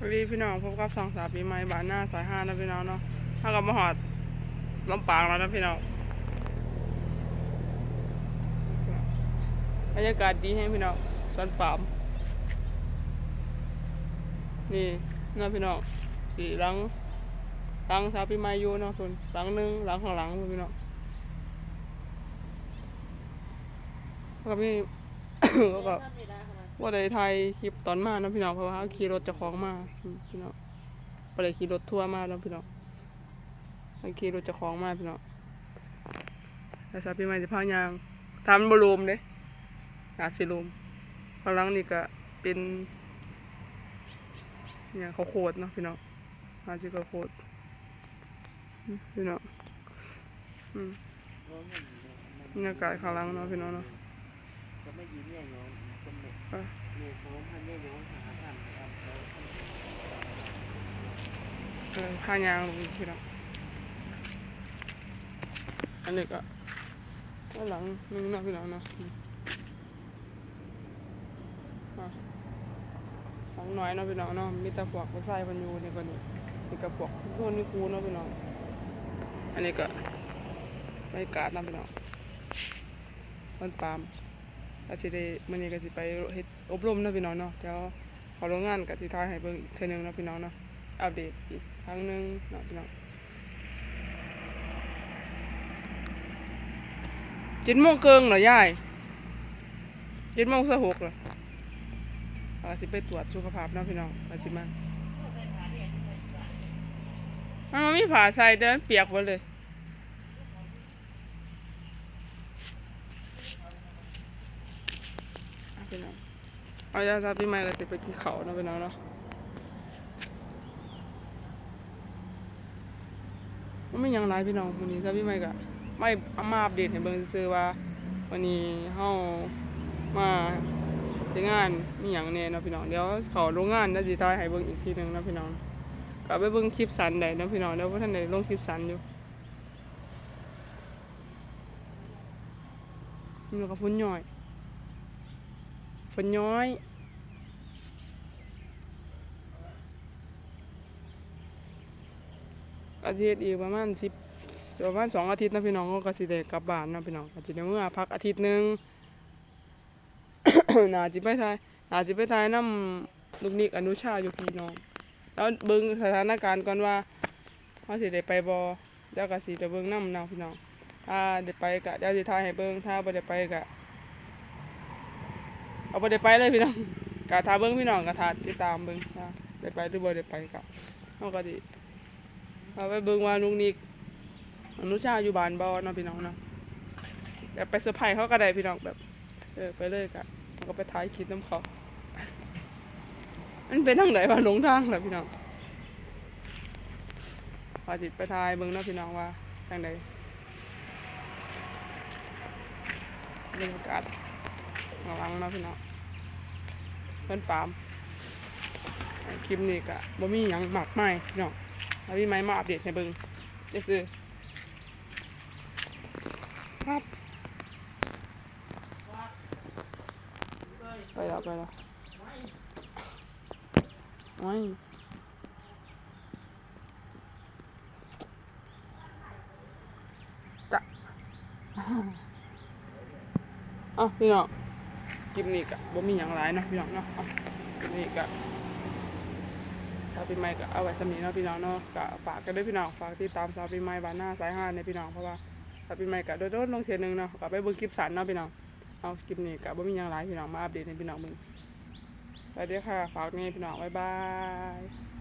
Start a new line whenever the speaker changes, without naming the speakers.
วีพี่น้องพบกับสองสาปีใหม่บ้านหน้าสายห้านะพี่น้องเนาะถ้ากับมหอดลำปางแล้วนะพี่น้องบรรยากาศดีให้พี่น้องสวนปามนี่นะพี่น้องสีหลังหลังสาปีใหม่อยู่เนาะส่วนหลังหนึ่งหลังข้างหลังพี่น้องก็มีก็ ว่าได้ถ่ายคลิปตอนมาเนาะพี่น้องเพราะว่าขี่รถจะคล้องมาพี่น้องไปเลยขี่รถทั่วมาเนาะพี่น้องไปขี่รถจะคล้องมาพี่น้องแต่สาวปีใหม่จะพายางทำบรูมเด้อาสิรูมข้างหลังนี่ก็เป็นเนี่ยเขาโคดเนาะพี่น้องอาจจะเขาโคดอืมพี่น้องอืมบรรยากาศข้างหลังเนาะพี่น้องเนาะ
ก็ไม่ยิ้มแย่ย้อนก็หมด
อะ
เนี่ยโค้งพันแย่ย้อนหาท่านครับแล้วท่า
เออข้างยางลงพี่น้องอันนี้ก็ด้านหลังนึงนะพี่น้องนะอืมอะหลังน้อยนาะพี่น้องเนาะมีแต่พวกผู้ชายพันอยูนี่ก็นี่นี่กับพวกทุกคนมีครูเนาะพี่น้องอันนี้ก็บรรยากาศเนาะพี่น้องต้นปาม ก็สิได้มื้อนี้ก็สิไปเฮ็ดอบรมเนาะพี่น้องเนาะเดี๋ยวเขาโรงงานก็สิทายให้เบิ่งอีกเทื่อนึงเนาะพี่น้องเนาะอัปเดตอีกครั้งหนึ่งเนาะพี่น้องเจ็ดโมงเกิงเหรอยายเจ็ดโมงสหกเหรออาสิไปตรวจสุขภาพนาะพี่น้องอาสิมามันบ่มีผ้าใส่เดินเปียกหมดเลยอะ พี่น้องเอายาซาปีใหม่ก็สิไปกินข้าเนาะพี่น้องเนาะมันไม่ยังไรพี่น้องวันนี้ถ้าพี่ไม่กะไม่เอามาอัปเดตให้เบิ่งซื่อว่า วันนี้เฮามาเฮ็ดงานมีหยังแน่เนาะพี่น้องเดี๋ยวเขาโรงงานแล้วสิถ่ายให้เบิ่งอีกทีหนึงเนาะพี่น้องก็ไปเบิ่งคลิปสันได้เนาะพี่น้องเดี๋ยวบ่ทันได้ลงคลิปสันอยู่นี่ก็ฝุ่นย่อย ฝุ่นย้อย อาทิตย์อีกประมาณสิบประมาณสองอาทิตย์นะพี่น้องก็สิได้กลับบ้านนะพี่น้องอาทิตย์เมื่อพักอาทิตย์หนึ่งนาจิไปทายนาจิไปทายน้ำลูกนิกอนุชาอยู่พี่น้อง แล้วเบิ่งสถานการณ์ก่อนว่าเขาสิได้ไปบอเดี๋ยวก็สิจะเบิ่งน้ำเนาะพี่น้องถ้าได้ไปก็เดี๋ยวสิทายให้เบิ่งถ้าบ่ได้ไปก็ เอาบ่ได้ไปเลยพี่น้องก็ถ้าเบิ่งพี่น้องก็ถ้าติดตามเบิ่งถ้าได้ไปหรือบ่ได้ไปก็เฮาก็สิเอาไปเบิ่งว่าลุงนิกอนุชาอยู่บ้านบ่เนาะพี่น้องเนาะแบบไปเซอร์ไพรส์เขาก็ได้พี่น้องแบบ เออไปเลยกะก็ไปถ่ายคลิปน้ำเขามันเป็นทางไหนวะหลงทางเหรอพี่น้องพาจิตไปถ่ายเบิ่งเนาะพี่น้องว่าทางใดบรรยากาศ ระวังนะพี่น้องเพื่อนปามคลิปนี้กะบ่มีหยังหมากไมายพี่น้องแล้วพี่ไม้มาอัปเดตให้เบิ่งจะซื้อครับไปแล้วไปแล้วไม่จะอ้าพี่น้อง ลิปนี้ก็บ่มีหยังหลายเนาะพี่น้องเนาะนี่กะสาวปีใหม่ก็เอาไว้สำนีเนาะพี่น้องเนาะก็ฝากกันด้วยพี่น้องฝากติดตามสาวปีใหม่บ้านหน้าสายห้าในพี่น้องเพราะว่าสาวปีใหม่ก็โดดๆลงเทียนหนึงเนาะก็ไปเบิ่งคลิปสั้นเนาะพี่น้องเอาคลิปนี้ก็บ่มีหยังหลายพี่น้องมาอัปเดตในพี่น้องมึงสวัสดีค่ะฝากนี่พี่น้องบ๊ายบาย